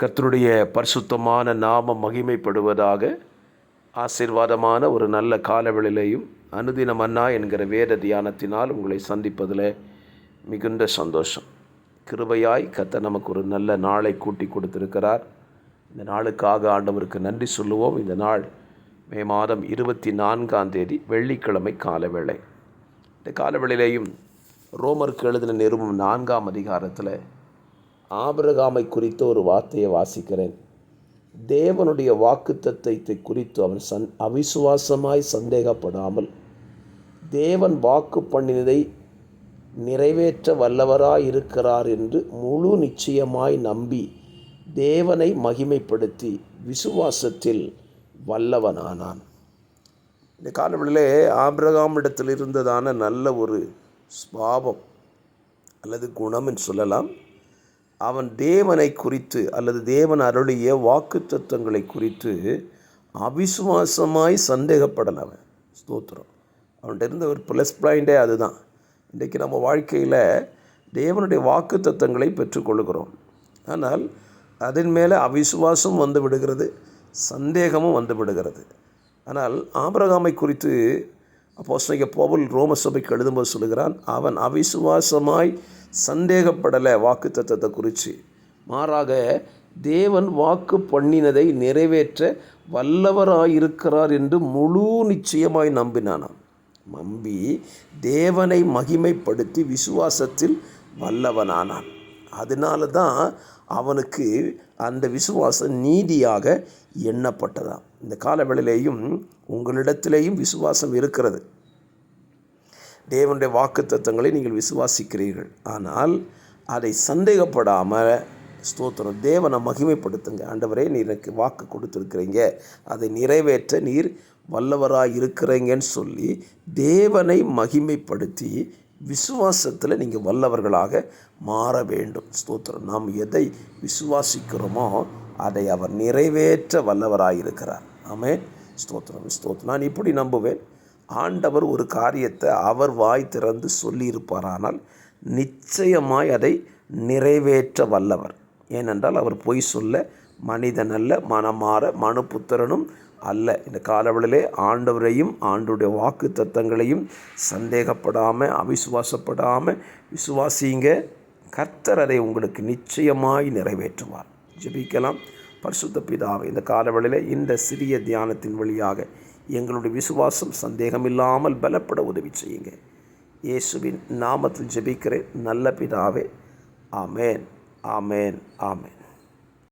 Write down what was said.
கர்த்தருடைய பரிசுத்தமான நாமம் மகிமைப்படுவதாக ஆசீர்வாதமான ஒரு நல்ல காலவெளியிலையும் அனுதினம் அண்ணா என்கிற வேத தியானத்தினால் உங்களை சந்திப்பதில் மிகுந்த சந்தோஷம். கிருபையாய் கத்த நமக்கு ஒரு நல்ல நாளை கூட்டி கொடுத்திருக்கிறார். இந்த நாளுக்காக ஆண்டவருக்கு நன்றி சொல்லுவோம். இந்த நாள் மே மாதம் இருபத்தி நான்காம் தேதி வெள்ளிக்கிழமை காலவேளை. இந்த காலவேளையிலையும் ரோமருக்கு எழுதின நிறுவனம் நான்காம் அதிகாரத்தில் ஆபிரகாமை குறித்த ஒரு வார்த்தையை வாசிக்கிறேன். தேவனுடைய வாக்குத்தத்தை குறித்து அவன் சந் அவிசுவாசமாய் சந்தேகப்படாமல் தேவன் வாக்கு பண்ணினதை நிறைவேற்ற வல்லவராய் இருக்கிறார் என்று முழு நிச்சயமாய் நம்பி தேவனை மகிமைப்படுத்தி விசுவாசத்தில் வல்லவனானான். இந்த காலவெளியிலே ஆபிரகாம் இடத்தில் இருந்ததான நல்ல ஒரு ஸ்வாபம் அல்லது குணம் என்று சொல்லலாம். அவன் தேவனை குறித்து அல்லது தேவன் அருளிய வாக்கு தத்துவங்களை குறித்து அவிசுவாசமாய் சந்தேகப்படலவன் ஸ்தோத்திரம். அவன்கிட்ட இருந்த ஒரு ப்ளஸ் பாயிண்டே அதுதான். இன்றைக்கி நம்ம வாழ்க்கையில் தேவனுடைய வாக்கு தத்துவங்களை பெற்றுக்கொள்கிறோம் ஆனால் அதன் மேலே அவிசுவாசம் வந்து விடுகிறது சந்தேகமும் வந்து விடுகிறது. ஆனால் ஆபரகாமை குறித்து அப்போ போவல் ரோம சபைக்கு எழுதும்போது சொல்லுகிறான் அவன் அவிசுவாசமாய் சந்தேகப்படலை வாக்கு தத்துவத்தை குறித்து மாறாக தேவன் வாக்கு பண்ணினதை நிறைவேற்ற வல்லவராயிருக்கிறார் என்று முழு நிச்சயமாய் நம்பினானாம். நம்பி தேவனை மகிமைப்படுத்தி விசுவாசத்தில் வல்லவனானான். அதனால தான் அவனுக்கு அந்த விசுவாசம் நீதியாக எண்ணப்பட்டதாம். இந்த காலவேளையிலேயும் உங்களிடத்திலேயும் விசுவாசம் இருக்கிறது. தேவனுடைய வாக்கு தத்துவங்களை நீங்கள் விசுவாசிக்கிறீர்கள். ஆனால் அதை சந்தேகப்படாமல் ஸ்தோத்திரம் தேவனை மகிமைப்படுத்துங்க. ஆண்டவரே நீர் எனக்கு வாக்கு கொடுத்துருக்கிறீங்க. அதை நிறைவேற்ற நீர் வல்லவராக இருக்கிறீங்கன்னு சொல்லி தேவனை மகிமைப்படுத்தி விசுவாசத்தில் நீங்கள் வல்லவர்களாக மாற வேண்டும். ஸ்தோத்திரம் நாம் எதை விசுவாசிக்கிறோமோ அதை அவர் நிறைவேற்ற வல்லவராக இருக்கிறார் ஆமே ஸ்தோத்திரம் ஸ்தோத்திரம். நான் இப்படி நம்புவேன். ஆண்டவர் ஒரு காரியத்தை அவர் வாய் திறந்து சொல்லியிருப்பாரானால் நிச்சயமாய் அதை நிறைவேற்ற வல்லவர். ஏனென்றால் அவர் பொய் சொல்ல மனிதன் அல்ல மனமாற மனுப்புத்திரனும் அல்ல. இந்த காலவெளியிலே ஆண்டவரையும் ஆண்டுடைய வாக்கு தத்தங்களையும் சந்தேகப்படாமல் அவிசுவாசப்படாமல் விசுவாசிங்க. கர்த்தர் அதை உங்களுக்கு நிச்சயமாய் நிறைவேற்றுவார். ஜெபிக்கலாம். பரிசுத்த பிதாவை இந்த காலவளிலே இந்த சிறிய தியானத்தின் வழியாக எங்களுடைய விசுவாசம் சந்தேகமில்லாமல் பலப்பட உதவி செய்யுங்க. இயேசுவின் நாமத்தில் ஜெபிக்கிறேன். நல்ல பிதாவே. ஆமேன். ஆமேன். ஆமேன்.